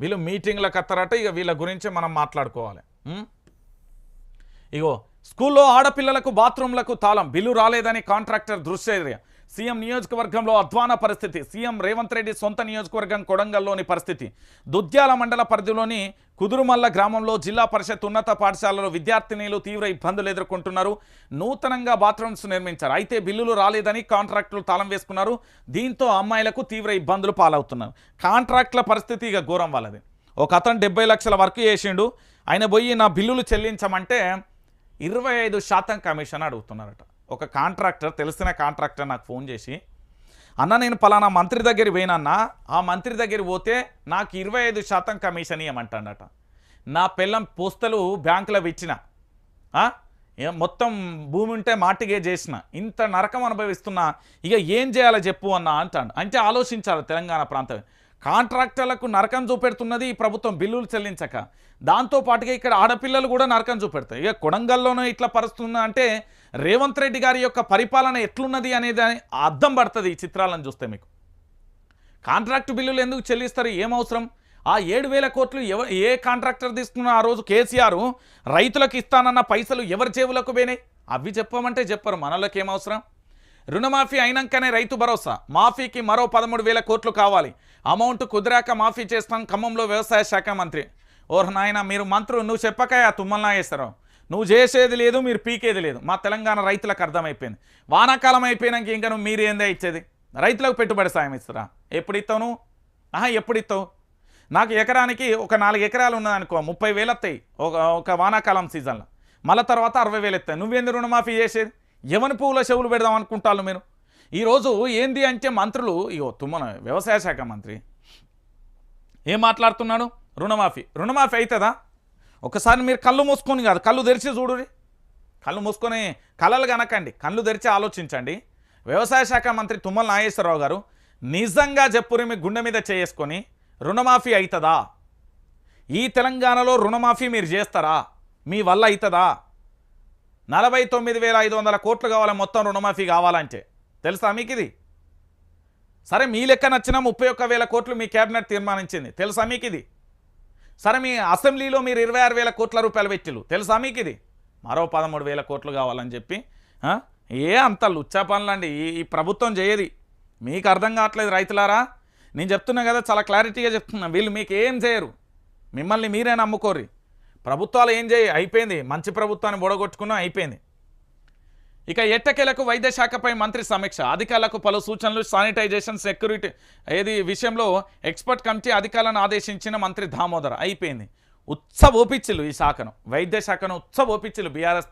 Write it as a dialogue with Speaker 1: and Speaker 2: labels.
Speaker 1: వీళ్ళు మీటింగ్లకు అత్తారట ఇక వీళ్ళ గురించి మనం మాట్లాడుకోవాలి. ఇగో స్కూల్లో ఆడపిల్లలకు బాత్రూంలకు తాళం బిల్లు రాలేదని కాంట్రాక్టర్ దృశ్చర్య సీఎం నియోజకవర్గంలో అధ్వాన పరిస్థితి. సీఎం రేవంత్ రెడ్డి సొంత నియోజకవర్గం కొడంగల్లోని పరిస్థితి. దుద్యాల మండల పరిధిలోని కుదురుమల్ల గ్రామంలో జిల్లా పరిషత్ ఉన్నత పాఠశాలలో విద్యార్థినీలు తీవ్ర ఇబ్బందులు ఎదుర్కొంటున్నారు. నూతనంగా బాత్రూమ్స్ నిర్మించారు. అయితే బిల్లులు రాలేదని కాంట్రాక్టులు తాళం వేసుకున్నారు. దీంతో అమ్మాయిలకు తీవ్ర ఇబ్బందులు పాలవుతున్నారు. కాంట్రాక్టుల పరిస్థితి ఇక ఘోరం వాళ్ళది. ఒక అతను డెబ్బై లక్షల వర్క్ చేసిండు. ఆయన పోయి నా బిల్లులు చెల్లించమంటే ఇరవై ఐదు శాతం కమిషన్ అడుగుతున్నారట. ఒక కాంట్రాక్టర్ తెలిసిన కాంట్రాక్టర్ నాకు ఫోన్ చేసి అన్న నేను పలానా మంత్రి దగ్గర పోయినన్నా ఆ మంత్రి దగ్గర పోతే నాకు ఇరవై ఐదు శాతం కమిషన్ ఇవ్వమంటాడట నా పిల్లం పోస్తలు బ్యాంకులో ఇచ్చిన మొత్తం భూమి ఉంటే మాటిగే చేసిన ఇంత నరకం అనుభవిస్తున్నా ఇక ఏం చేయాలో చెప్పు అన్న అంటాడు. అంటే ఆలోచించాలి తెలంగాణ ప్రాంతం. కాంట్రాక్టర్లకు నరకం చూపెడుతున్నది ఈ ప్రభుత్వం బిల్లులు చెల్లించక. దాంతో పాటుగా ఇక్కడ ఆడపిల్లలు కూడా నరకం చూపెడతాయి. ఇక కొడంగల్లోనూ ఇట్లా పరుస్తున్నా అంటే రేవంత్ రెడ్డి గారి యొక్క పరిపాలన ఎట్లున్నది అనేది అర్థం పడుతుంది ఈ చిత్రాలను చూస్తే మీకు. కాంట్రాక్ట్ బిల్లులు ఎందుకు చెల్లిస్తారు? ఏం అవసరం? ఆ ఏడు వేల కోట్లు ఎవ ఏ కాంట్రాక్టర్ తీసుకున్న ఆ రోజు కేసీఆర్ రైతులకు ఇస్తానన్న పైసలు ఎవరి జేబులకు పోయినాయి? అవి చెప్పమంటే చెప్పరు. మనలోకి ఏం అవసరం? రుణమాఫీ అయినాకనే రైతు భరోసా. మాఫీకి మరో పదమూడు వేల కోట్లు కావాలి. అమౌంట్ కుదిరాక మాఫీ చేస్తాం ఖమ్మంలో వ్యవసాయ శాఖ మంత్రి. ఓర్ నాయన మీరు మంత్రులు నువ్వు చెప్పకాయ తుమ్మల్లా వేస్తారు నువ్వు చేసేది లేదు మీరు పీకేది లేదు. మా తెలంగాణ రైతులకు అర్థమైపోయింది. వానాకాలం అయిపోయినాక ఇంకా నువ్వు మీరు ఏందే ఇచ్చేది? రైతులకు పెట్టుబడి సాయం ఇస్తారా? ఎప్పుడు ఇస్తావు నువ్వు? ఆహా ఎప్పుడు ఇస్తావు? నాకు ఎకరానికి ఒక నాలుగు ఎకరాలు ఉన్నదనుకో ముప్పై వేలు వస్తాయి ఒక ఒక వానాకాలం సీజన్లో. మళ్ళీ తర్వాత అరవై వేలు ఎత్తాయి నువ్వేంది రుణమాఫీ చేసేది? ఎవరి పువ్వుల చెవులు పెడదాం అనుకుంటాను మీరు. ఈరోజు ఏంది అంటే మంత్రులు ఇగో తుమ్మన వ్యవసాయ శాఖ మంత్రి ఏం మాట్లాడుతున్నాడు? రుణమాఫీ. రుణమాఫీ అవుతుందా ఒకసారి మీరు కళ్ళు మూసుకొని కాదు కళ్ళు తెరిచి చూడురి కళ్ళు మూసుకొని కళలు కనకండి కళ్ళు తెరిచి ఆలోచించండి. వ్యవసాయ శాఖ మంత్రి తుమ్మల నాగేశ్వరరావు గారు నిజంగా చెప్పురి మీ గుండె మీద చేసుకొని రుణమాఫీ అవుతుందా ఈ తెలంగాణలో రుణమాఫీ మీరు చేస్తారా? మీ వల్ల అవుతుందా నలభై తొమ్మిది వేల ఐదు వందల కోట్లు కావాలి? మొత్తం రుణమాఫీ కావాలంటే. తెలుసా మీకు ఇది సరే మీ లెక్క నచ్చిన ముప్పై ఒక్క వేల కోట్లు మీ కేబినెట్ తీర్మానించింది. తెలుసా మీకు ఇది సరే మీ అసెంబ్లీలో మీరు ఇరవై ఆరు వేల కోట్ల రూపాయలు పెట్టిలు తెలుసా మీకు ఇది మరో పదమూడు వేల కోట్లు కావాలని చెప్పి ఏ అంత లుచ్చా పనులండి? ఈ ఈ ప్రభుత్వం చేయది. మీకు అర్థం కావట్లేదు రైతులారా? నేను చెప్తున్నా కదా చాలా క్లారిటీగా చెప్తున్నా. వీళ్ళు మీకు ఏం చేయరు? మిమ్మల్ని మీరే నమ్ముకోరు ప్రభుత్వాలు ఏం చేయి? అయిపోయింది. మంచి ప్రభుత్వాన్ని బొడగొట్టుకున్నా అయిపోయింది. ఇక ఎట్టకేలకు వైద్య శాఖపై మంత్రి సమీక్ష. అధికారులకు పలు సూచనలు శానిటైజేషన్ సెక్యూరిటీ ఏది విషయంలో ఎక్స్పర్ట్ కమిటీ అధికారులను ఆదేశించిన మంత్రి దామోదర్. అయిపోయింది. ఉత్సవ ఓపిచ్చిలు ఈ శాఖను. వైద్య శాఖను ఉత్సవ బీఆర్ఎస్